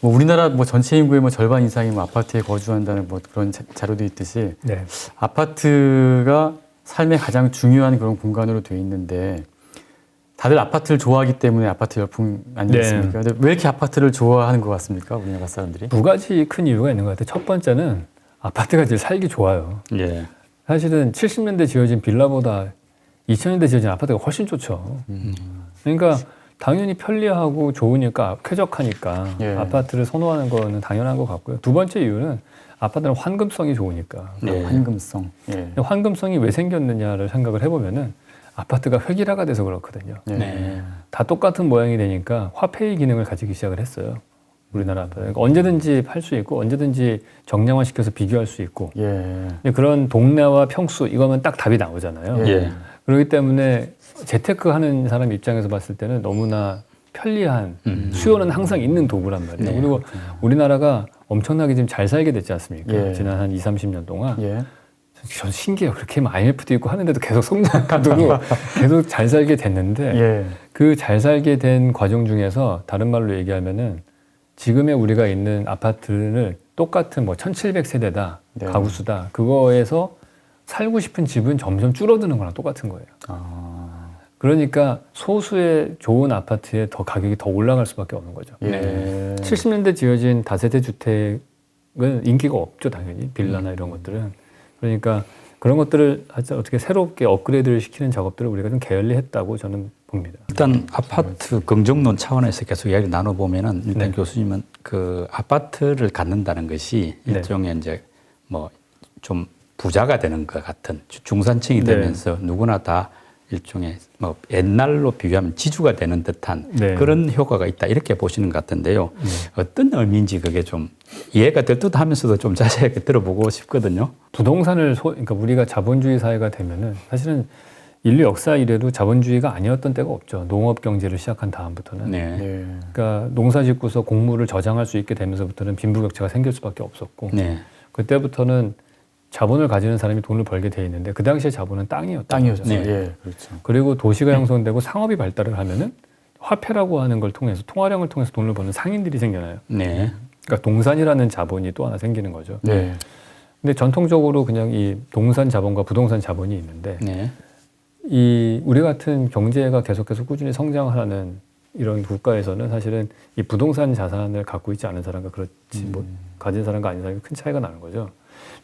뭐 우리나라 뭐 전체 인구의 뭐 절반 이상이 뭐 아파트에 거주한다는 뭐 그런 자, 자료도 있듯이 네. 아파트가 삶의 가장 중요한 그런 공간으로 돼 있는데 다들 아파트를 좋아하기 때문에 아파트 열풍 아니겠습니까? 근데 왜 이렇게 아파트를 좋아하는 것 같습니까? 우리나라 사람들이? 두 가지 큰 이유가 있는 것 같아요. 첫 번째는 아파트가 제일 살기 좋아요. 예. 사실은 70년대 지어진 빌라보다 2000년대 지어진 아파트가 훨씬 좋죠. 그러니까 당연히 편리하고 좋으니까 쾌적하니까 예. 아파트를 선호하는 거는 당연한 것 같고요. 두 번째 이유는 아파트는 환금성이 좋으니까. 예. 환금성. 예. 환금성이 왜 생겼느냐를 생각을 해보면은 아파트가 획일화가 돼서 그렇거든요. 예. 네. 다 똑같은 모양이 되니까 화폐의 기능을 가지기 시작을 했어요. 우리나라 아파트. 그러니까 언제든지 팔 수 있고 언제든지 정량화 시켜서 비교할 수 있고 예. 그런 동네와 평수 이거면 딱 답이 나오잖아요. 예. 그렇기 때문에 재테크 하는 사람 입장에서 봤을 때는 너무나 편리한 음. 수요는 항상 있는 도구란 말이에요. 네. 그리고 우리나라가 엄청나게 지금 잘 살게 됐지 않습니까? 예. 지난 한 2, 30년 동안. 예. 전 신기해요. 그렇게 IMF도 있고 하는데도 계속 성장 가도로 계속 잘 살게 됐는데 예. 그잘 살게 된 과정 중에서 다른 말로 얘기하면은 지금의 우리가 있는 아파트를 똑같은 뭐 1700세대다 네. 가구수다 그거에서 살고 싶은 집은 점점 줄어드는 거랑 똑같은 거예요. 아. 그러니까 소수의 좋은 아파트에 더 가격이 더 올라갈 수밖에 없는 거죠. 예. 네. 70년대 지어진 다세대 주택은 인기가 없죠, 당연히 빌라나 이런 것들은. 그러니까 그런 것들을 어떻게 새롭게 업그레이드를 시키는 작업들을 우리가 좀 게을리 했다고 저는 봅니다. 일단 아파트 긍정론 차원에서 계속 이야기를 나눠보면은 일단 네. 교수님은 그 아파트를 갖는다는 것이 네. 일종의 이제 뭐 좀 부자가 되는 것 같은 주- 중산층이 네. 되면서 누구나 다 일종의 뭐 옛날로 비교하면 지주가 되는 듯한 네. 그런 효과가 있다 이렇게 보시는 것 같은데요. 어떤 의미인지 그게 좀 이해가 될 듯 하면서도 좀 자세하게 들어보고 싶거든요. 부동산을 소, 그러니까 우리가 자본주의 사회가 되면은 사실은 인류 역사 이래로 자본주의가 아니었던 때가 없죠. 농업 경제를 시작한 다음부터는. 네. 예. 그러니까 농사 짓고서 곡물을 저장할 수 있게 되면서부터는 빈부격차가 생길 수밖에 없었고 네. 그때부터는 자본을 가지는 사람이 돈을 벌게 돼 있는데 그 당시에 자본은 땅이었던 땅이었죠. 네. 예. 그렇죠. 그리고 도시가 형성되고 상업이 발달을 하면은 화폐라고 하는 걸 통해서 통화량을 통해서 돈을 버는 상인들이 생겨나요. 네. 그러니까 동산이라는 자본이 또 하나 생기는 거죠. 네. 근데 전통적으로 그냥 이 동산 자본과 부동산 자본이 있는데 네. 이 우리 같은 경제가 계속해서 꾸준히 성장하는 이런 국가에서는 사실은 이 부동산 자산을 갖고 있지 않은 사람과 그렇지 못 가진 사람과 아닌 사람이 큰 차이가 나는 거죠.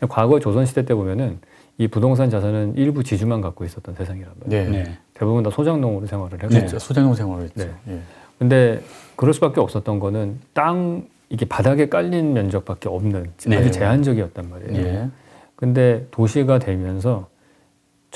과거 조선 시대 때 보면은 이 부동산 자산은 일부 지주만 갖고 있었던 세상이란 말이에요. 네. 네. 대부분 다 소장농으로 생활을 했고. 그렇죠. 소장용 생활을 했죠. 네. 예. 근데 그럴 수밖에 없었던 거는 땅 이게 바닥에 깔린 면적밖에 없는 네. 아주 제한적이었단 말이에요. 예. 근데 도시가 되면서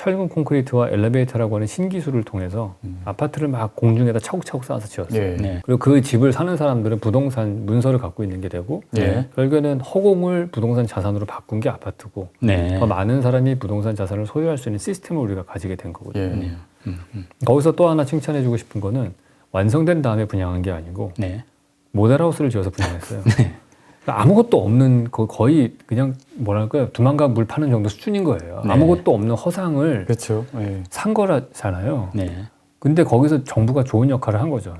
철근 콘크리트와 엘리베이터라고 하는 신기술을 통해서 아파트를 막 공중에다 차곡차곡 쌓아서 지었어요. 예. 네. 그리고 그 집을 사는 사람들은 부동산 문서를 갖고 있는 게 되고 예. 결국에는 허공을 부동산 자산으로 바꾼 게 아파트고 네. 더 많은 사람이 부동산 자산을 소유할 수 있는 시스템을 우리가 가지게 된 거거든요. 예. 네. 음, 음. 거기서 또 하나 칭찬해주고 싶은 거는 완성된 다음에 분양한 게 아니고 네. 모델하우스를 지어서 분양했어요. 그러니까 아무것도 없는 거- 거의 그냥 뭐랄까요 두만강 물 파는 정도 수준인 거예요. 네. 아무것도 없는 허상을 그렇죠. 예. 산 거라잖아요. 네. 근데 거기서 정부가 좋은 역할을 한 거죠.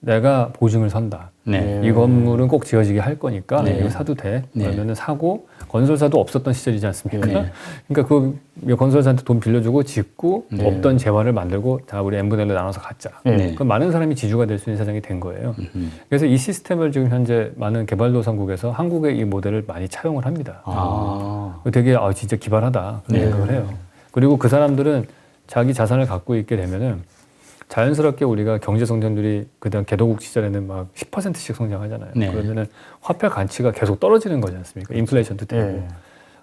내가 보증을 선다. 네. 예. 이 건물은 꼭 지어지게 할 거니까 네. 이거 사도 돼. 네. 그러면은 사고 건설사도 없었던 시절이지 않습니까? 네. 그러니까 그 건설사한테 돈 빌려주고 짓고 네. 없던 재화를 만들고 다 우리 n분의 1로 나눠서 갖자. 예. 네. 그럼 많은 사람이 지주가 될 수 있는 세상이 된 거예요. 음. 그래서 이 시스템을 지금 현재 많은 개발도상국에서 한국의 이 모델을 많이 차용을 합니다. 아. 되게 아 진짜 기발하다 그런 네. 생각을 해요. 그리고 그 사람들은 자기 자산을 갖고 있게 되면은 자연스럽게 우리가 경제 성장률이 그다음 개도국 시절에는 막 10%씩 성장하잖아요. 네. 그러면은 화폐 가치가 계속 떨어지는 거지 않습니까? 인플레이션도 되고. 예.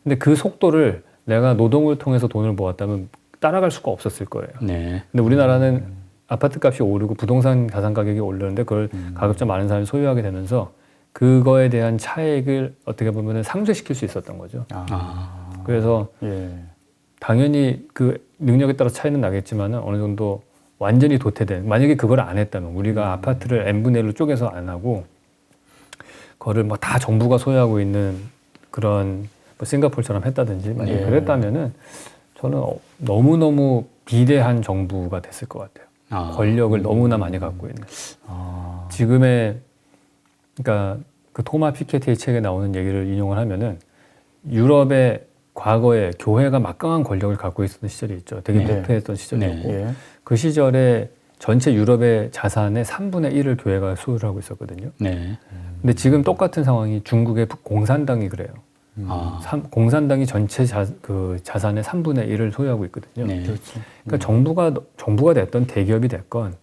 근데 그 속도를 내가 노동을 통해서 돈을 모았다면 따라갈 수가 없었을 거예요. 네. 근데 우리나라는 아파트 값이 오르고 부동산 자산 가격이 오르는데 그걸 음. 가급적 많은 사람이 소유하게 되면서 그거에 대한 차액을 어떻게 보면 상쇄시킬 수 있었던 거죠. 아. 아. 그래서 예. 당연히 그 능력에 따라 차이는 나겠지만 어느 정도 완전히 도태된 만약에 그걸 안 했다면 우리가 아파트를 n분의 1로 쪼개서 안 하고 그거를 뭐다 정부가 소유하고 있는 그런 뭐 싱가포르처럼 했다든지 만약에 예. 그랬다면은 저는 어, 너무너무 비대한 정부가 됐을 것 같아요. 아. 권력을 너무나 많이 갖고 있는 아. 지금의 그러니까 그 토마 피케티의 책에 나오는 얘기를 인용을 하면은 유럽의 과거에 교회가 막강한 권력을 갖고 있었던 시절이 있죠. 되게 네. 부패했던 시절이었고 예. 그 시절에 전체 유럽의 자산의 3분의 1을 교회가 소유를 하고 있었거든요. 네. 근데 지금 똑같은 상황이 중국의 공산당이 그래요. 아. 삼- 공산당이 전체 자, 그 자산의 3분의 1을 소유하고 있거든요. 네. 그렇죠. 그러니까 정부가 정부가 됐던 대기업이 됐건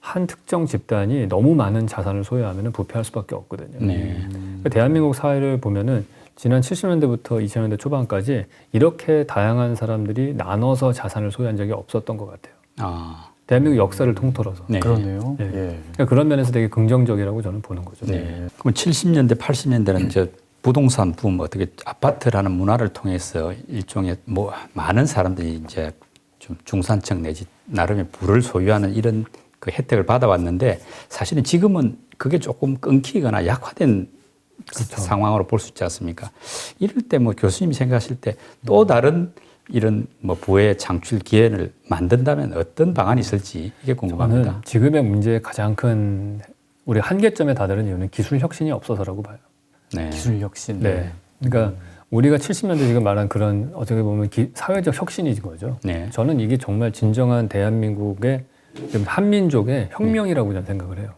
한 특정 집단이 너무 많은 자산을 소유하면 부패할 수밖에 없거든요. 네. 그러니까 대한민국 사회를 보면은 지난 70년대부터 2000년대 초반까지 이렇게 다양한 사람들이 나눠서 자산을 소유한 적이 없었던 것 같아요. 아. 대한민국 역사를 통틀어서. 네. 그러네요. 예. 예. 그러니까 그런 면에서 되게 긍정적이라고 저는 보는 거죠. 네. 그럼 70년대, 80년대는 저 부동산 붐 어떻게 아파트라는 문화를 통해서 일종의 뭐 많은 사람들이 이제 좀 중산층 내지 나름의 부를 소유하는 이런 그 혜택을 받아왔는데 사실은 지금은 그게 조금 끊기거나 약화된 상황으로 볼 수 있지 않습니까? 이럴 때 뭐 교수님이 생각하실 때 또 다른 이런 뭐 부의 창출 기회를 만든다면 어떤 방안이 있을지 이게 궁금합니다. 지금의 문제의 가장 큰 우리 한계점에 다다른 이유는 기술 혁신이 없어서라고 봐요. 네. 기술 혁신. 네. 그러니까 우리가 70년대 지금 말한 그런 어떻게 보면 기- 사회적 혁신이 거죠. 네. 저는 이게 정말 진정한 대한민국의 한민족의 혁명이라고 저는 생각을 해요.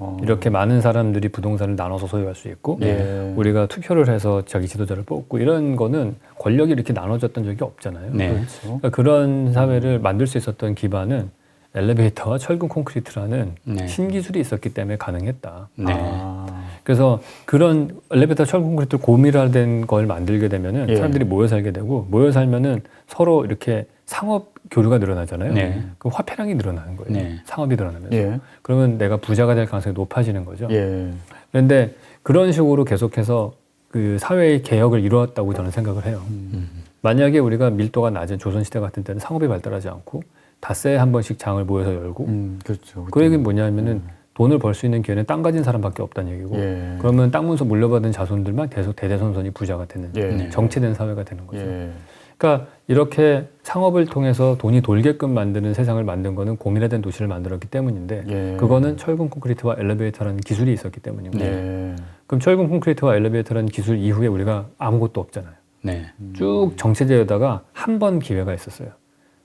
어. 이렇게 많은 사람들이 부동산을 나눠서 소유할 수 있고 예. 우리가 투표를 해서 자기 지도자를 뽑고 이런 거는 권력이 이렇게 나눠졌던 적이 없잖아요. 네. 그렇죠. 그러니까 그런 사회를 만들 수 있었던 기반은 엘리베이터와 철근 콘크리트라는 네. 신기술이 있었기 때문에 가능했다. 네. 아. 그래서 그런 엘리베이터 철근 콘크리트 고밀화된 걸 만들게 되면은 예. 사람들이 모여 살게 되고 모여 살면은 서로 이렇게 상업 교류가 늘어나잖아요. 네. 그 화폐량이 늘어나는 거예요. 네. 상업이 늘어나면서. 예. 그러면 내가 부자가 될 가능성이 높아지는 거죠. 예. 그런데 그런 식으로 계속해서 그 사회의 개혁을 이루었다고 저는 생각을 해요. 음. 만약에 우리가 밀도가 낮은 조선시대 같은 때는 상업이 발달하지 않고 닷새에 한 번씩 장을 모여서 열고 음, 그렇죠. 그 얘기는 뭐냐면은 돈을 벌 수 있는 기회는 땅 가진 사람밖에 없다는 얘기고 예. 그러면 땅 문서 물려받은 자손들만 계속 대대손손이 부자가 되는 예. 네. 정체된 사회가 되는 거죠. 예. 그러니까 이렇게 상업을 통해서 돈이 돌게끔 만드는 세상을 만든 거는 고밀화된 도시를 만들었기 때문인데 예. 그거는 철근 콘크리트와 엘리베이터라는 기술이 있었기 때문이고 예. 그럼 철근 콘크리트와 엘리베이터라는 기술 이후에 우리가 아무것도 없잖아요. 네. 쭉 정체되다가 한 번 기회가 있었어요.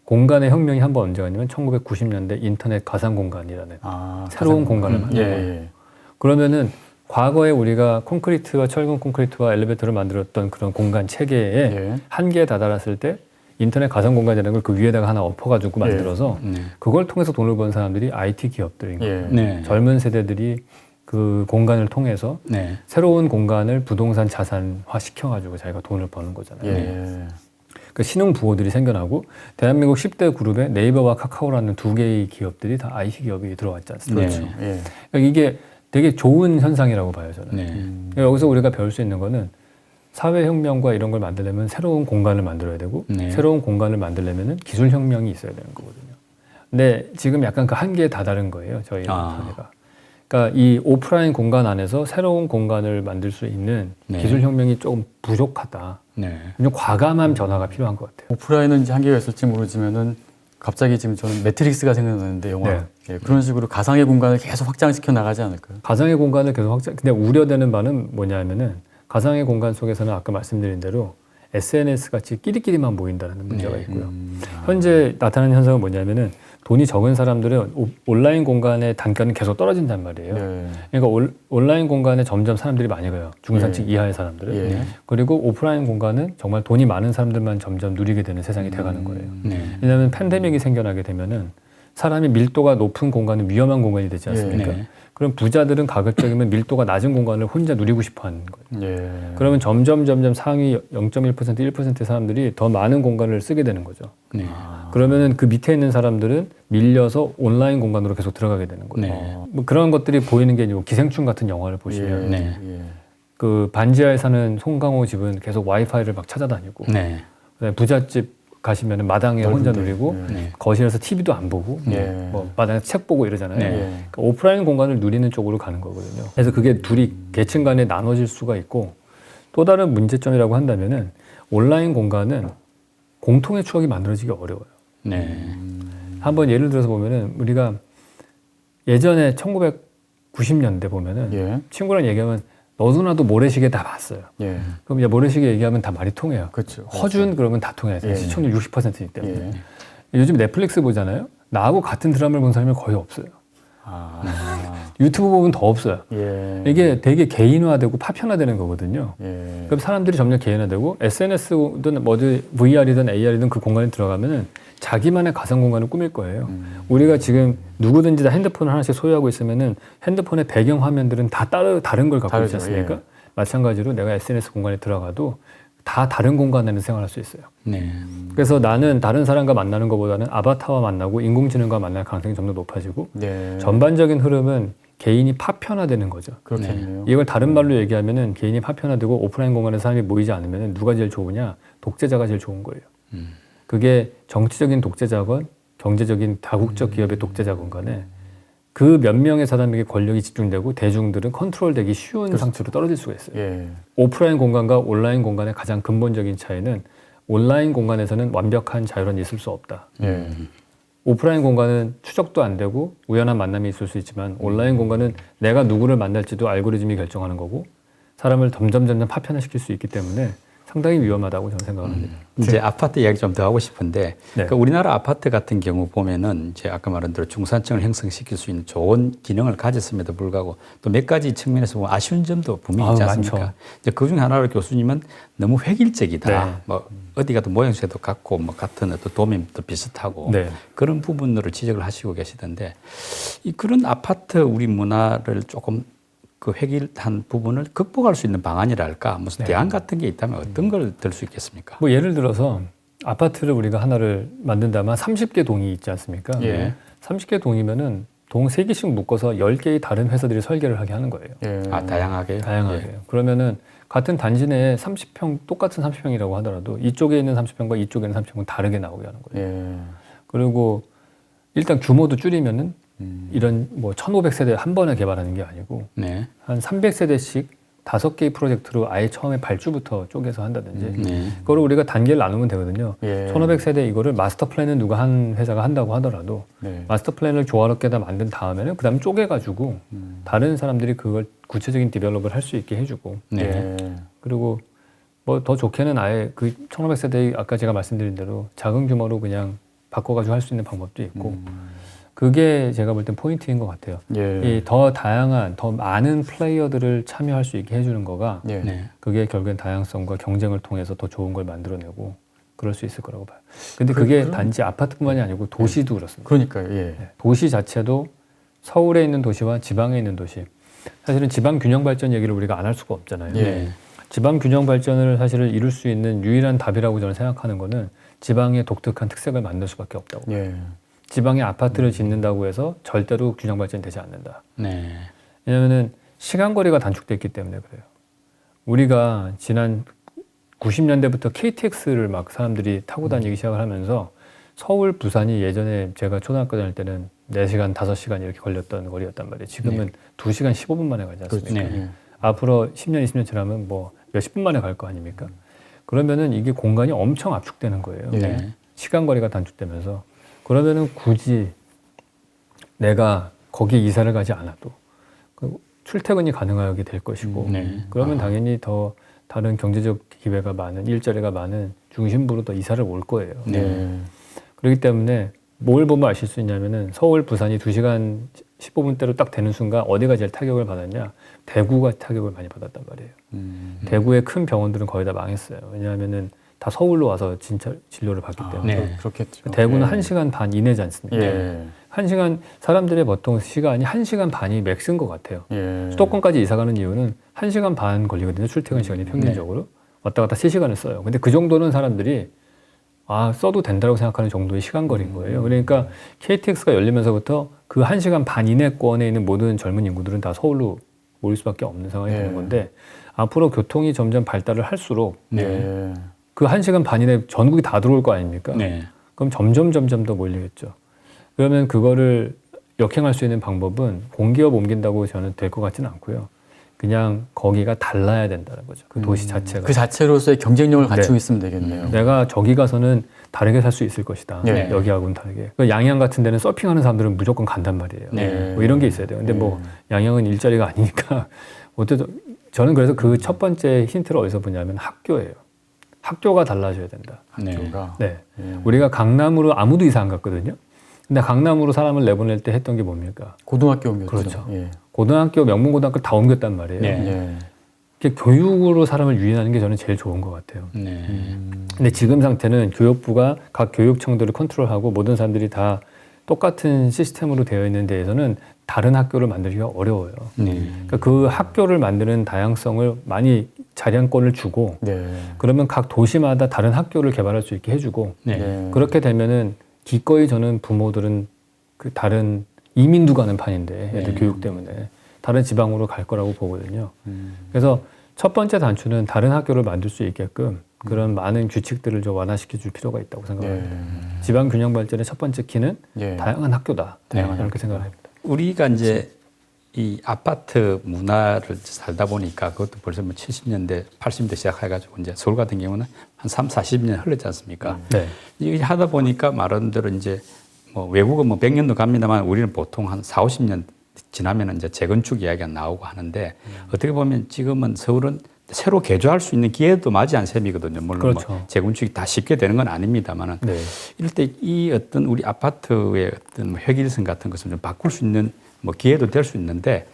공간의 혁명이 한 번 언제 갔냐면 1990년대 인터넷 가상 공간이라는 아, 새로운 가상- 공간을 음, 만든 예. 거예요. 예. 그러면은 과거에 우리가 콘크리트와 철근 콘크리트와 엘리베이터를 만들었던 그런 공간 체계에 예. 한계에 다다랐을 때 인터넷 가상 공간이라는 걸 그 위에다가 하나 엎어가지고 예. 만들어서 네. 그걸 통해서 돈을 번 사람들이 IT 기업들인 거예요. 예. 네. 젊은 세대들이 그 공간을 통해서 네. 새로운 공간을 부동산 자산화 시켜가지고 자기가 돈을 버는 거잖아요. 예. 그 신흥 부호들이 생겨나고 대한민국 10대 그룹에 네이버와 카카오라는 두 개의 기업들이 다 IT 기업이 들어왔지 않습니까? 네. 예. 그러니까 이게 되게 좋은 현상이라고 봐요 저는. 네. 음. 여기서 우리가 배울 수 있는 거는 사회 혁명과 이런 걸 만들려면 새로운 공간을 만들어야 되고 네. 새로운 공간을 만들려면 기술 혁명이 있어야 되는 거거든요. 근데 지금 약간 그 한계에 다다른 거예요 저희 아. 사회가. 그러니까 이 오프라인 공간 안에서 새로운 공간을 만들 수 있는 네. 기술 혁명이 조금 부족하다. 네. 좀 과감한 변화가 필요한 것 같아요. 오프라인은 이제 한계가 있을지 모르지만은 갑자기 지금 저는 매트릭스가 생각나는데 영화 네. 예, 그런 식으로 가상의 공간을 계속 확장시켜 나가지 않을까요? 가상의 공간을 계속 확장. 근데 우려되는 바는 뭐냐면은 가상의 공간 속에서는 아까 말씀드린 대로 SNS 같이 끼리끼리만 모인다는 문제가 네. 있고요. 음, 아, 현재 나타나는 현상은 뭐냐면은 돈이 적은 사람들은 오- 온라인 공간의 단가는 계속 떨어진단 말이에요. 예. 그러니까 올- 온라인 공간에 점점 사람들이 많이 가요. 중산층 이하의 사람들은. 예. 그리고 오프라인 공간은 정말 돈이 많은 사람들만 점점 누리게 되는 세상이 돼가는 거예요. 네. 왜냐하면 팬데믹이 생겨나게 되면은 사람이 밀도가 높은 공간은 위험한 공간이 되지 않습니까? 네. 그럼 부자들은 가급적이면 밀도가 낮은 공간을 혼자 누리고 싶어 하는 거예요. 예. 그러면 점점 점점 상위 0.1% 1%의 사람들이 더 많은 공간을 쓰게 되는 거죠. 네. 아, 그러면은 그 밑에 있는 사람들은 밀려서 온라인 공간으로 계속 들어가게 되는 거예요. 네. 뭐 그런 것들이 보이는 게뭐 기생충 같은 영화를 보시면 예. 네. 예. 그 반지하에 사는 송강호 집은 계속 와이파이를 막 찾아다니고 네. 부잣집 가시면은 마당에 혼자. 누리고 예. 네. 거실에서 TV도 안 보고 예. 뭐 마당에 책 보고 이러잖아요. 네. 예. 그러니까 오프라인 공간을 누리는 쪽으로 가는 거거든요. 그래서 그게 둘이 계층 간에 나눠질 수가 있고 또 다른 문제점이라고 한다면은 온라인 공간은 공통의 추억이 만들어지기 어려워요. 네. 한번 예를 들어서 보면은 우리가 예전에 1990년대 보면은 예. 친구랑 얘기하면 너도나도 모래시계 다 봤어요. 예. 그럼 이제 모래시계 얘기하면 다 말이 통해요. 그렇죠. 허준 그러면 다 통해요. 예. 시청률 60%이기 때문에. 예. 요즘 넷플릭스 보잖아요. 나하고 같은 드라마를 본 사람이 거의 없어요. 아. 유튜브 보면 더 없어요. 예. 이게 되게 개인화되고 파편화되는 거거든요. 예. 그럼 사람들이 점점 개인화되고 SNS든 뭐든 VR이든 AR이든 그 공간에 들어가면은 자기만의 가상 공간을 꾸밀 거예요. 음. 우리가 지금 누구든지 다 핸드폰을 하나씩 소유하고 있으면은 핸드폰의 배경 화면들은 다 따로 다른 걸 갖고 있지 다르죠. 않습니까? 예. 마찬가지로 내가 SNS 공간에 들어가도 다 다른 공간에서 생활할 수 있어요. 네. 그래서 나는 다른 사람과 만나는 것보다는 아바타와 만나고 인공지능과 만날 가능성이 점점 높아지고 네. 전반적인 흐름은 개인이 파편화되는 거죠. 그렇겠네요. 이걸 다른 말로 얘기하면은 개인이 파편화되고 오프라인 공간에 사람이 모이지 않으면 누가 제일 좋으냐? 독재자가 제일 좋은 거예요. 음. 그게 정치적인 독재자건 경제적인 다국적 기업의 독재자건 간에 그 몇 명의 사람에게 권력이 집중되고 대중들은 컨트롤되기 쉬운 상태로 떨어질 수가 있어요. 예. 오프라인 공간과 온라인 공간의 가장 근본적인 차이는 온라인 공간에서는 완벽한 자유는 있을 수 없다. 예. 오프라인 공간은 추적도 안 되고 우연한 만남이 있을 수 있지만 온라인 공간은 내가 누구를 만날지도 알고리즘이 결정하는 거고 사람을 점점 점점 파편화시킬 수 있기 때문에 상당히 위험하다고 저는 생각을 합니다. 이제 아파트 이야기 좀 더 하고 싶은데 네. 그 우리나라 아파트 같은 경우 보면은 이제 아까 말한 대로 중산층을 형성시킬 수 있는 좋은 기능을 가졌음에도 불구하고 또 몇 가지 측면에서 보면 아쉬운 점도 분명히 있지 아우, 않습니까? 이제 그 중에 하나로 교수님은 너무 획일적이다. 네. 뭐 어디 가도 모양새도 같고 뭐 같은 어떤 도면도 비슷하고 네. 그런 부분으로 지적을 하시고 계시던데 이 그런 아파트 우리 문화를 조금 그 획일한 부분을 극복할 수 있는 방안이랄까 무슨 네. 대안 같은 게 있다면 어떤 걸 들 수 있겠습니까? 뭐 예를 들어서 아파트를 우리가 하나를 만든다면 30개 동이 있지 않습니까? 예. 30개 동이면은 동 3개씩 묶어서 10개의 다른 회사들이 설계를 하게 하는 거예요. 예. 아 다양하게 다양하게. 예. 그러면은 같은 단지 내에 30평 똑같은 30평이라고 하더라도 이쪽에 있는 30평과 이쪽에 있는 30평은 다르게 나오게 하는 거예요. 예. 그리고 일단 규모도 줄이면은 음. 이런 뭐 1,500세대 한 번에 개발하는 게 아니고 네. 한 300세대씩 다섯 개의 프로젝트로 아예 처음에 발주부터 쪼개서 한다든지 네. 그거를 우리가 단계를 나누면 되거든요. 예. 1,500세대 이거를 마스터 플랜은 누가 한 회사가 한다고 하더라도 네. 마스터 플랜을 조화롭게 다 만든 다음에는 그다음 쪼개 가지고 음. 다른 사람들이 그걸 구체적인 디벨롭을 할 수 있게 해 주고 네. 예. 그리고 뭐 더 좋게는 아예 그 1,500세대 아까 제가 말씀드린 대로 작은 규모로 그냥 바꿔 가지고 할 수 있는 방법도 있고 음. 그게 제가 볼 땐 포인트인 것 같아요. 예. 이더 다양한 더 많은 플레이어들을 참여할 수 있게 해주는 거가 예. 네. 그게 결국엔 다양성과 경쟁을 통해서 더 좋은 걸 만들어내고 그럴 수 있을 거라고 봐요. 근데 그 게 단지 아파트뿐만이 아니고 도시도 그렇습니다. 그러니까요. 예. 네. 도시 자체도 서울에 있는 도시와 지방에 있는 도시. 사실은 지방 균형 발전 얘기를 우리가 안 할 수가 없잖아요. 예. 지방 균형 발전을 사실은 이룰 수 있는 유일한 답이라고 저는 생각하는 거는 지방의 독특한 특색을 만들 수밖에 없다고. 예. 지방에 아파트를 짓는다고 해서 절대로 균형 발전이 되지 않는다. 네. 왜냐하면은 시간 거리가 단축됐기 때문에 그래요. 우리가 지난 90년대부터 KTX를 막 사람들이 타고 다니기 시작을 하면서 서울, 부산이 예전에 제가 초등학교 다닐 때는 4시간, 5시간 이렇게 걸렸던 거리였단 말이에요. 지금은 2시간 15분 만에 가지 않습니까? 네. 예. 앞으로 10년, 20년 지나면 뭐 몇십 분 만에 갈 거 아닙니까? 그러면은 이게 공간이 엄청 압축되는 거예요. 예. 네. 시간 거리가 단축되면서 그러면은 굳이 내가 거기에 이사를 가지 않아도 그 출퇴근이 가능하게 될 것이고 음, 네. 그러면 당연히 더 다른 경제적 기회가 많은 일자리가 많은 중심부로 더 이사를 올 거예요. 네. 예. 그렇기 때문에 뭘 보면 아실 수 있냐면은 서울, 부산이 2시간 15분대로 딱 되는 순간 어디가 제일 타격을 받았냐? 대구가 타격을 많이 받았단 말이에요. 음. 대구의 큰 병원들은 거의 다 망했어요. 왜냐하면은 다 서울로 와서 진짜 진료를 받기 아, 때문에. 네. 그렇겠죠. 대구는 예. 한시간 반 이내지 않습니까? 예. 한시간 사람들의 보통 시간이 한시간 반이 맥스인 것 같아요. 예. 수도권까지 이사 가는 이유는 한시간반 걸리거든요. 출퇴근 시간이 평균적으로. 왔다 갔다 세시간을 써요. 근데 그 정도는 사람들이 아, 써도 된다고 생각하는 정도의 시간 거리인 거예요. 그러니까 KTX가 열리면서부터 그 한시간반 이내권에 있는 모든 젊은 인구들은 다 서울로 모일 수밖에 없는 상황이 예. 되는 건데 앞으로 교통이 점점 발달을 할수록 예. 그 한시간 반 이내 전국이 다 들어올 거 아닙니까? 네. 그럼 점점 점점 더 몰리겠죠. 그러면 그거를 역행할 수 있는 방법은 공기업 옮긴다고 저는 될 것 같지는 않고요. 그냥 거기가 달라야 된다는 거죠. 그 도시 자체가. 그 자체로서의 경쟁력을 갖추고 네. 있으면 되겠네요. 내가 저기 가서는 다르게 살 수 있을 것이다. 네. 여기하고는 다르게. 그 양양 같은 데는 서핑하는 사람들은 무조건 간단 말이에요. 네. 뭐 이런 게 있어야 돼요. 근데 뭐 양양은 일자리가 아니니까 어쨌든 저는 그래서 그 첫 번째 힌트를 어디서 보냐면 학교예요. 학교가 달라져야 된다. 네. 학교가. 네. 예. 우리가 강남으로 아무도 이사 안 갔거든요. 근데 강남으로 사람을 내보낼 때 했던 게 뭡니까? 고등학교 옮겼죠. 그렇죠. 예. 고등학교, 명문고등학교 다 옮겼단 말이에요. 네. 예. 이게 교육으로 사람을 유인하는 게 저는 제일 좋은 것 같아요. 네. 음. 근데 지금 상태는 교육부가 각 교육청들을 컨트롤하고 모든 사람들이 다 똑같은 시스템으로 되어 있는 데에서는 다른 학교를 만들기가 어려워요. 네. 그러니까 그 학교를 만드는 다양성을 많이 자량권을 주고 네. 그러면 각 도시마다 다른 학교를 개발할 수 있게 해주고 네. 네. 그렇게 되면은 기꺼이 저는 부모들은 그 다른 이민도 가는 판인데 애들 네. 교육 때문에 다른 지방으로 갈 거라고 보거든요. 음. 그래서 첫 번째 단추는 다른 학교를 만들 수 있게끔 그런 많은 규칙들을 좀 완화시켜 줄 필요가 있다고 생각합니다. 네. 지방 균형 발전의 첫 번째 키는 예. 다양한 학교다. 다양한 이렇게 생각을 합니다. 우리가 이제 이 아파트 문화를 살다 보니까 그것도 벌써 뭐 70년대, 80년대 시작해가지고 이제 서울 같은 경우는 한 3, 40년 흘렀지 않습니까? 네. 이게 하다 보니까 말한 대로 이제 뭐 외국은 뭐 100년도 갑니다만 우리는 보통 한 4, 50년 지나면 이제 재건축 이야기가 나오고 하는데 어떻게 보면 지금은 서울은 새로 개조할 수 있는 기회도 맞이한 셈이거든요. 물론 그렇죠. 뭐 재건축이 다 쉽게 되는 건 아닙니다만은 네. 이럴 때 이 어떤 우리 아파트의 어떤 뭐 획일성 같은 것을 좀 바꿀 수 있는 뭐 기회도 될 수 있는데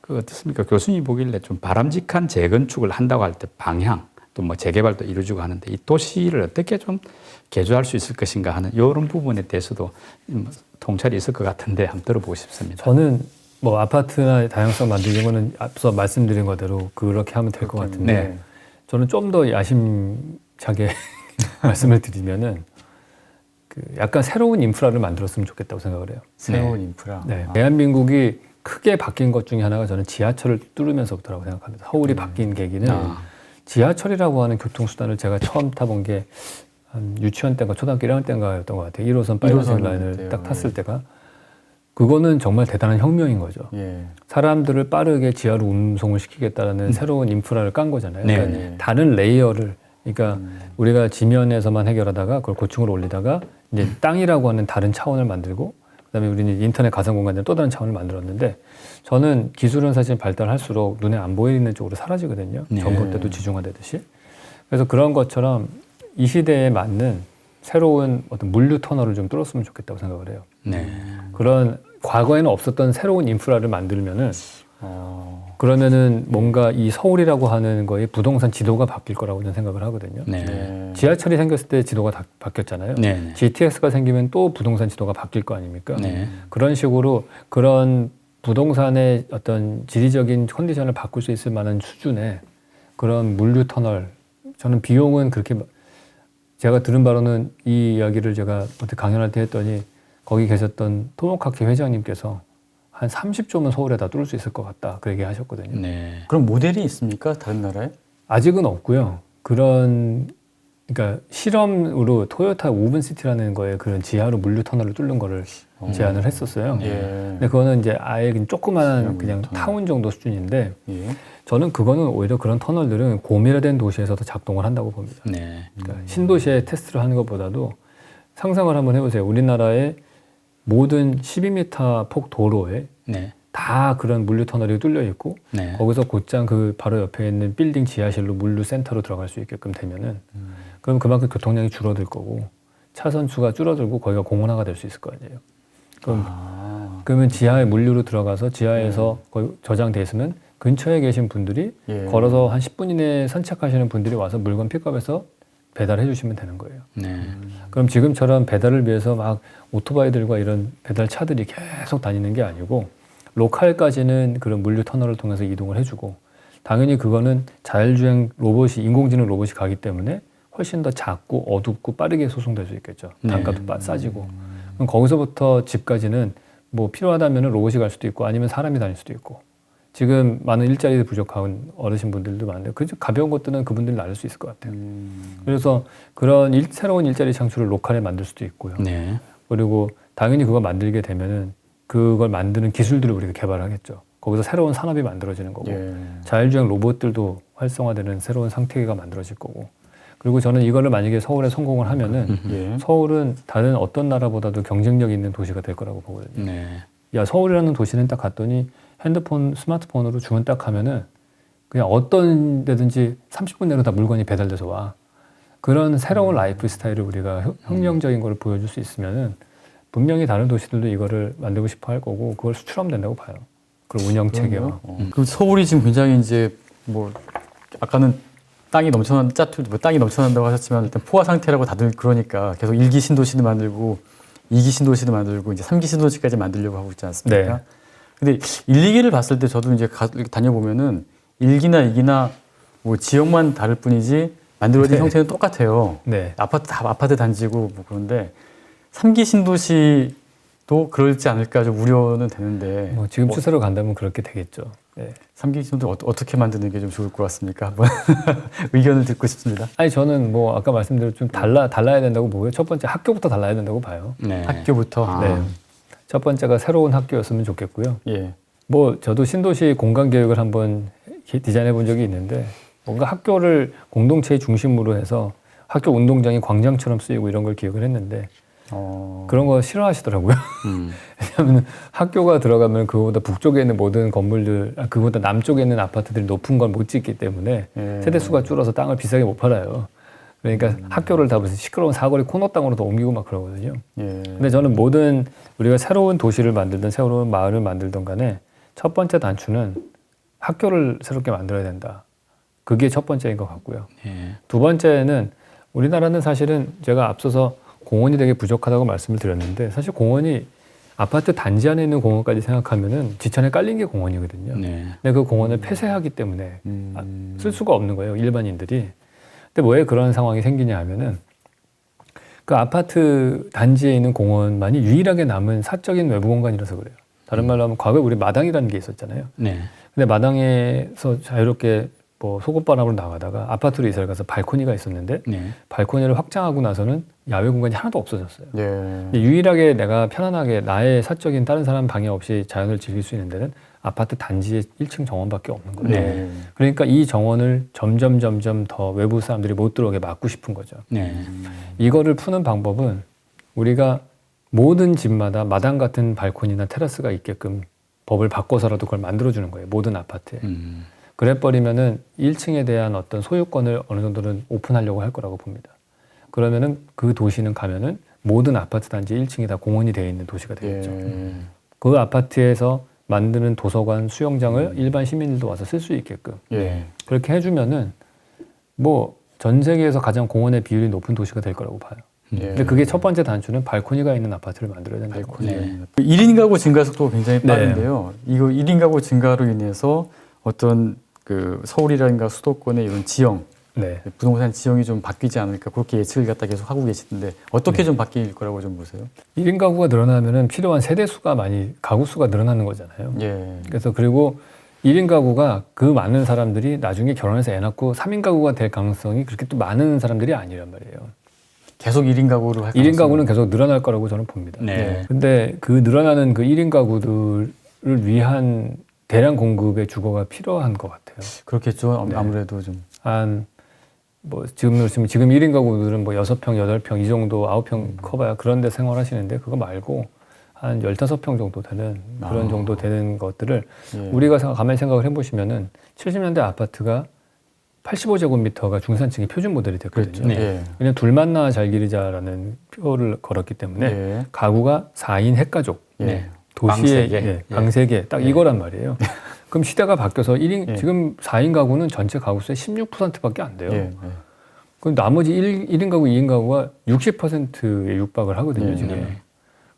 그 어떻습니까? 교수님이 보길래 좀 바람직한 재건축을 한다고 할 때 방향 또 뭐 재개발도 이루어지고 하는데 이 도시를 어떻게 좀 개조할 수 있을 것인가 하는 이런 부분에 대해서도 뭐 통찰이 있을 것 같은데 한번 들어보고 싶습니다. 저는 뭐 아파트나 다양성 만들는 거는 앞서 말씀드린 거대로 그렇게 하면 될 것 같은데 네. 저는 좀 더 야심차게 말씀을 드리면은 그 약간 새로운 인프라를 만들었으면 좋겠다고 생각을 해요. 새로운 인프라. 네. 아. 대한민국이 크게 바뀐 것 중에 하나가 저는 지하철을 뚫으면서부터라고 생각합니다. 서울이 바뀐 계기는 아. 지하철이라고 하는 교통수단을 제가 처음 타본 게 한 유치원 때인가 초등학교 1학년 때인가였던 것 같아요. 1호선 빨간색 1호선 라인을 때요. 딱 탔을 때가 그거는 정말 대단한 혁명인 거죠. 예. 사람들을 빠르게 지하로 운송을 시키겠다라는 새로운 인프라를 깐 거잖아요. 네, 그러니까 네. 다른 레이어를 그러니까 음. 우리가 지면에서만 해결하다가 그걸 고층으로 올리다가 이제 땅이라고 하는 다른 차원을 만들고 그다음에 우리는 인터넷 가상 공간에 또 다른 차원을 만들었는데 저는 기술은 사실 발달할수록 눈에 안 보이는 쪽으로 사라지거든요. 네. 정보 때도 지중화되듯이. 그래서 그런 것처럼 이 시대에 맞는 새로운 어떤 물류 터널을 좀 뚫었으면 좋겠다고 생각을 해요. 네. 그런 과거에는 없었던 새로운 인프라를 만들면은 어. 그러면은 뭔가 이 서울이라고 하는 거에 부동산 지도가 바뀔 거라고 저는 생각을 하거든요. 네. 네. 지하철이 생겼을 때 지도가 다 바뀌었잖아요. 네. 네. GTX가 생기면 또 부동산 지도가 바뀔 거 아닙니까? 네. 그런 식으로 그런 부동산의 어떤 지리적인 컨디션을 바꿀 수 있을 만한 수준의 그런 물류 터널 저는 비용은 그렇게 제가 들은 바로는 이 이야기를 제가 어떻게 강연할 때 했더니 거기 계셨던 토목학회 회장님께서 한 30조면 서울에다 뚫을 수 있을 것 같다 그 얘기 하셨거든요. 네. 그럼 모델이 있습니까? 다른 나라에? 아직은 없고요. 그런 그러니까 실험으로 토요타 우븐시티라는 거에 그런 지하로 물류 터널을 뚫는 거를 제안을 했었어요. 예. 근데 그거는 이제 아예 그냥 지하 그냥 터널. 타운 정도 수준인데 예. 저는 그거는 오히려 그런 터널들은 고밀화된 도시에서도 작동을 한다고 봅니다. 네. 그러니까 신도시에 테스트를 하는 것보다도 상상을 한번 해보세요. 우리나라의 모든 12m 폭 도로에 네. 다 그런 물류 터널이 뚫려 있고 네. 거기서 곧장 그 바로 옆에 있는 빌딩 지하실로 물류 센터로 들어갈 수 있게끔 되면은 그럼 그만큼 교통량이 줄어들 거고 차선 수가 줄어들고 거기가 공원화가 될 수 있을 거 아니에요. 그럼 아. 그러면 지하에 물류로 들어가서 지하에서 거기 저장돼 있으면 근처에 계신 분들이 예. 걸어서 한 10분 이내에 산책하시는 분들이 와서 물건 픽업해서 배달해 주시면 되는 거예요. 네. 그럼 지금처럼 배달을 위해서 막 오토바이들과 이런 배달 차들이 계속 다니는 게 아니고 로컬까지는 그런 물류 터널을 통해서 이동을 해주고 당연히 그거는 자율주행 로봇이 인공지능 로봇이 가기 때문에 훨씬 더 작고 어둡고 빠르게 소송될 수 있겠죠. 네. 단가도 빠- 싸지고 그럼 거기서부터 집까지는 뭐 필요하다면 로봇이 갈 수도 있고 아니면 사람이 다닐 수도 있고 지금 많은 일자리 부족한 어르신 분들도 많은데 그 가벼운 것들은 그분들이 나를 수 있을 것 같아요. 음. 그래서 그런 일, 새로운 일자리 창출을 로컬에 만들 수도 있고요. 네. 그리고 당연히 그걸 만들게 되면은 그걸 만드는 기술들을 우리가 개발하겠죠. 거기서 새로운 산업이 만들어지는 거고 예. 자율주행 로봇들도 활성화되는 새로운 상태가 만들어질 거고 그리고 저는 이거를 만약에 서울에 성공을 하면은 예. 서울은 다른 어떤 나라보다도 경쟁력 있는 도시가 될 거라고 보거든요. 네. 야 서울이라는 도시는 딱 갔더니 핸드폰 스마트폰으로 주문 딱 하면은 그냥 어떤 데든지 30분 내로 다 물건이 배달돼서 와. 그런 새로운 라이프 스타일을 우리가 혁- 혁명적인 걸 보여줄 수 있으면은 분명히 다른 도시들도 이거를 만들고 싶어 할 거고 그걸 수출하면 된다고 봐요. 그리고 운영 체계와. 어. 그럼 서울이 지금 굉장히 이제 뭐 아까는 땅이 넘쳐난 짜투 뭐 땅이 넘쳐난다고 하셨지만 일단 포화 상태라고 다들 그러니까 계속 일기 신도시도 만들고 이기 신도시도 만들고 이제 삼기 신도시까지 만들려고 하고 있지 않습니까? 네. 근데 일, 이기를 봤을 때 저도 이제 가, 이렇게 다녀보면은 일기나이기나 뭐 지역만 다를 뿐이지 만들어진 네. 형태는 똑같아요. 네. 아파트 다 아파트 단지고 뭐 그런데 삼기 신도시도 그럴지 않을까 좀 우려는 되는데 뭐 지금 추세로 간다면 그렇게 되겠죠. 네. 삼기 신도 어, 어떻게 만드는 게 좀 좋을 것 같습니까? 한번 의견을 듣고 싶습니다. 아니 저는 뭐 아까 말씀대로 좀 달라 달라야 된다고 보고요. 첫 번째 학교부터 달라야 된다고 봐요. 네. 학교부터 아. 네. 첫 번째가 새로운 학교였으면 좋겠고요. 예. 뭐 저도 신도시 공간 계획을 한번 기- 디자인해 본 적이 있는데 뭔가 학교를 공동체의 중심으로 해서 학교 운동장이 광장처럼 쓰이고 이런 걸 기획을 했는데 어. 그런 거 싫어하시더라고요. 음. 왜냐하면 학교가 들어가면 그보다 북쪽에 있는 모든 건물들, 아, 그보다 남쪽에 있는 아파트들이 높은 걸 못 짓기 때문에 예. 세대 수가 줄어서 땅을 비싸게 못 팔아요. 그러니까 학교를 다 무슨 시끄러운 사거리 코너 땅으로 더 옮기고 막 그러거든요. 예. 근데 저는 모든 우리가 새로운 도시를 만들든 새로운 마을을 만들든 간에 첫 번째 단추는 학교를 새롭게 만들어야 된다. 그게 첫 번째인 것 같고요. 예. 두 번째는 우리나라는 사실은 제가 앞서서 공원이 되게 부족하다고 말씀을 드렸는데 사실 공원이 아파트 단지 안에 있는 공원까지 생각하면은 지천에 깔린 게 공원이거든요. 네. 근데 그 공원을 폐쇄하기 때문에 음. 아, 쓸 수가 없는 거예요 일반인들이. 근데 왜 그런 상황이 생기냐 하면은 그 아파트 단지에 있는 공원만이 유일하게 남은 사적인 외부 공간이라서 그래요. 다른 말로 하면 과거에 우리 마당이라는 게 있었잖아요. 네. 근데 마당에서 자유롭게 뭐 속옷바람으로 나가다가 아파트로 이사를 가서 발코니가 있었는데 네. 발코니를 확장하고 나서는 야외 공간이 하나도 없어졌어요. 예. 근데 유일하게 내가 편안하게 나의 사적인 다른 사람 방해 없이 자연을 즐길 수 있는 데는 아파트 단지의 1층 정원밖에 없는 거예요. 네. 그러니까 이 정원을 점점 점점 더 외부 사람들이 못 들어오게 막고 싶은 거죠. 네. 이거를 푸는 방법은 우리가 모든 집마다 마당 같은 발코니나 테라스가 있게끔 법을 바꿔서라도 그걸 만들어주는 거예요. 모든 아파트에. 음. 그래 버리면은 1층에 대한 어떤 소유권을 어느 정도는 오픈하려고 할 거라고 봅니다. 그러면은 그 도시는 가면은 모든 아파트 단지 1층이 다 공원이 되어 있는 도시가 되겠죠. 예. 그 아파트에서 만드는 도서관, 수영장을 일반 시민들도 와서 쓸 수 있게끔 예. 그렇게 해주면은 뭐 전 세계에서 가장 공원의 비율이 높은 도시가 될 거라고 봐요. 예. 근데 그게 첫 번째 단추는 발코니가 있는 아파트를 만들어야 된다는 거죠. 발코니. 네. 그 1인 가구 증가 속도가 굉장히 네. 빠른데요. 이거 1인 가구 증가로 인해서 어떤 그 서울이라든가 수도권의 이런 지형, 네. 부동산 지형이 좀 바뀌지 않을까 그렇게 예측을 갖다 계속 하고 계시던데 어떻게 좀 바뀔 거라고 좀 보세요? 1인 가구가 늘어나면은 필요한 세대 수가 많이 가구 수가 늘어나는 거잖아요. 예. 그래서 그리고 1인 가구가 그 많은 사람들이 나중에 결혼해서 애 낳고 3인 가구가 될 가능성이 그렇게 또 많은 사람들이 아니란 말이에요. 계속 1인 가구로 할 1인 가능성이- 가구는 계속 늘어날 거라고 저는 봅니다. 네. 근데 그 늘어나는 그 1인 가구들을 위한 대량 공급의 주거가 필요한 것 같아요. 그렇겠죠. 네. 아무래도 좀. 한 뭐 지금 지금 지금 1인 가구들은 뭐 6평, 8평 이 정도 9평 음. 커봐야 그런 데 생활하시는데 그거 말고 한 15평 정도 되는 그런 아. 정도 되는 것들을 예. 우리가 생각- 가만히 생각을 해 보시면은 70년대 아파트가 85제곱미터가 중산층의 표준 모델이 됐거든요. 그랬죠. 네. 예. 그냥 둘 만나 잘 기르자라는 표를 걸었기 때문에 예. 가구가 4인 핵가족, 예. 네. 도시의. 예, 예. 방세계 딱 이거란 말이에요. 그럼 시대가 바뀌어서 1인 예. 지금 4인 가구는 전체 가구 수의 16%밖에 안 돼요. 예. 예. 그럼 나머지 1, 1인 가구, 2인 가구가 60%에 육박을 하거든요, 네. 지금. 네.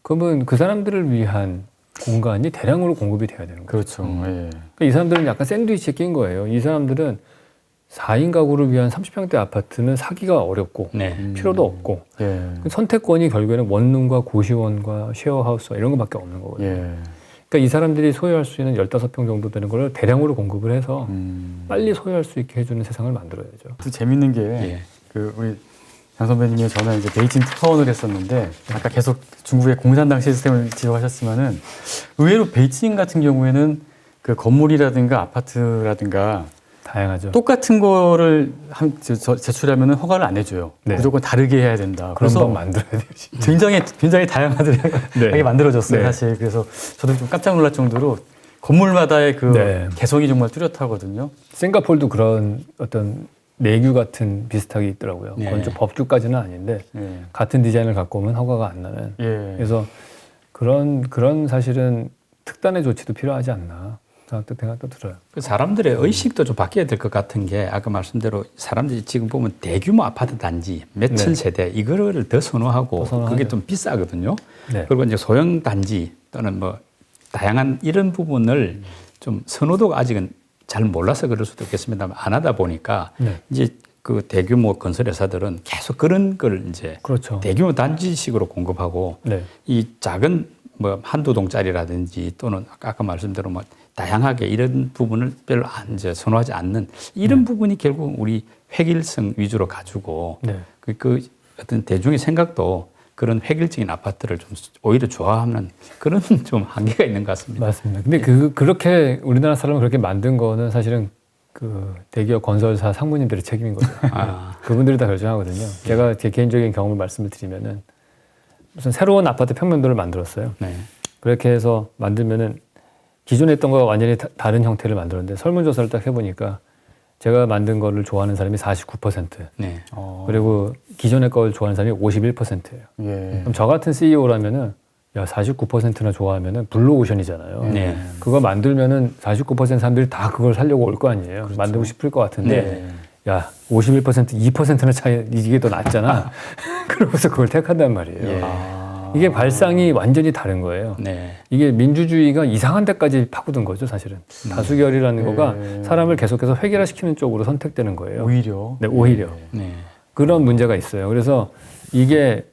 그러면 그 사람들을 위한 공간이 대량으로 공급이 돼야 되는 거예요. 그렇죠. 음. 예. 그러니까 이 사람들은 약간 샌드위치에 낀 거예요. 이 사람들은 4인 가구를 위한 30평대 아파트는 사기가 어렵고 네. 음. 필요도 없고 예. 그 선택권이 결국에는 원룸과 고시원과 쉐어하우스 이런 것밖에 없는 거거든요. 예. 그러니까 이 사람들이 소유할 수 있는 15평 정도 되는 걸 대량으로 공급을 해서 음. 빨리 소유할 수 있게 해주는 세상을 만들어야죠. 또 재밌는 게 예. 그 우리 장 선배님이 전에 이제 베이징 특파원을 했었는데 아까 계속 중국의 공산당 시스템을 지적하셨지만은 의외로 베이징 같은 경우에는 그 건물이라든가 아파트라든가 다양하죠. 똑같은 거를 한, 저- 저- 제출하면은 허가를 안 해줘요. 네. 무조건 다르게 해야 된다. 그런 법 만들어야 되지. 굉장히 굉장히 다양하게 네. 만들어졌어요 네. 사실. 그래서 저도 좀 깜짝 놀랄 정도로 건물마다의 그 네. 개성이 정말 뚜렷하거든요. 싱가폴도 그런 어떤 내규 같은 비슷하게 있더라고요. 네. 건축 법규까지는 아닌데 예. 같은 디자인을 갖고 오면 허가가 안 나는. 예. 그래서 그런 그런 사실은 특단의 조치도 필요하지 않나 생각도 생각도 들어요. 그 사람들의 의식도 좀 바뀌어야 될 것 같은 게 아까 말씀대로 사람들이 지금 보면 대규모 아파트 단지 몇천 네. 세대 이거를 더 선호하고 더. 그게 좀 비싸거든요. 네. 그리고 이제 소형 단지 또는 뭐 다양한 이런 부분을 좀 선호도가 아직은 잘 몰라서 그럴 수도 있겠습니다만 안 하다 보니까 네. 이제 그 대규모 건설 회사들은 계속 그런 걸 이제 그렇죠. 대규모 단지식으로 공급하고 네. 이 작은 뭐 한두 동짜리라든지 또는 아까 말씀대로 뭐 다양하게 이런 부분을 별로 안 이제 선호하지 않는 이런 부분이 결국 우리 획일성 위주로 가지고 네. 그, 그 어떤 대중의 생각도 그런 획일적인 아파트를 좀 오히려 좋아하는 그런 좀 한계가 있는 것 같습니다. 맞습니다. 근데 그 그렇게 우리나라 사람을 그렇게 만든 거는 사실은 그 대기업 건설사 상무님들의 책임인 거죠. 아. 그분들이 다 결정하거든요. 제가 제 개인적인 경험을 말씀을 드리면은 무슨 새로운 아파트 평면도를 만들었어요. 네. 그렇게 해서 만들면은 기존에 했던 거와 완전히 다, 다른 형태를 만들었는데 설문조사를 딱 해보니까 제가 만든 거를 좋아하는 사람이 49% 네. 어. 그리고 기존의 걸 좋아하는 사람이 51%예요. 예. 그럼 저 같은 CEO라면은 야 49%나 좋아하면은 블루오션이잖아요. 네. 그거 만들면은 49% 사람들이 다 그걸 살려고 올 거 아니에요. 만들고 싶을 것 같은데 네. 야 51% 2%는 차이 이게 더 낫잖아. 그러고서 그걸 택한단 말이에요. 예. 아. 이게 발상이 완전히 다른 거예요. 네. 이게 민주주의가 이상한 데까지 파고든 거죠, 사실은. 다수결이라는 거가 네. 사람을 계속해서 획일화시키는 쪽으로 선택되는 거예요. 오히려. 네, 오히려. 네. 그런 문제가 있어요. 그래서 이게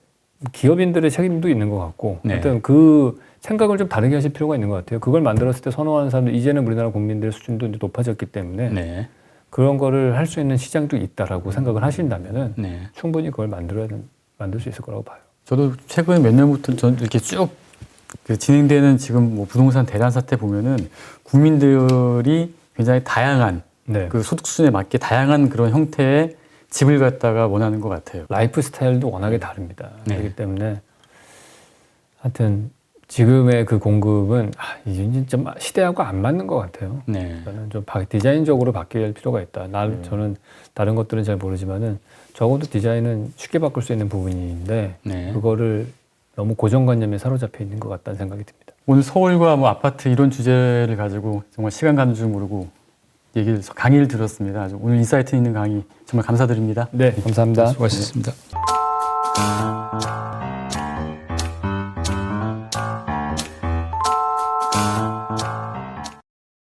기업인들의 책임도 있는 것 같고, 네. 어떤 그 생각을 좀 다르게 하실 필요가 있는 것 같아요. 그걸 만들었을 때 선호하는 사람들, 이제는 우리나라 국민들의 수준도 이제 높아졌기 때문에 네. 그런 거를 할 수 있는 시장도 있다라고 생각을 하신다면은 네. 충분히 그걸 만들어야 된- 만들 수 있을 거라고 봐요. 저도 최근 몇 년부터 전 이렇게 쭉 그 진행되는 지금 뭐 부동산 대란 사태 보면은 국민들이 굉장히 다양한 네. 그 소득 수준에 맞게 다양한 그런 형태의 집을 갖다가 원하는 것 같아요. 라이프 스타일도 워낙에 다릅니다. 네. 그렇기 때문에 하여튼 지금의 그 공급은 아, 이제 진짜 시대하고 안 맞는 것 같아요. 네. 저는 좀 바- 디자인적으로 바뀔 필요가 있다. 나 네. 저는 다른 것들은 잘 모르지만은 적어도 디자인은 쉽게 바꿀 수 있는 부분인데 네. 그거를 너무 고정관념에 사로잡혀 있는 것 같다는 생각이 듭니다. 오늘 서울과 뭐 아파트 이런 주제를 가지고 정말 시간 가는 줄 모르고 얘기를 강의를 들었습니다. 오늘 인사이트 있는 강의 정말 감사드립니다. 네, 감사합니다. 수고하셨습니다.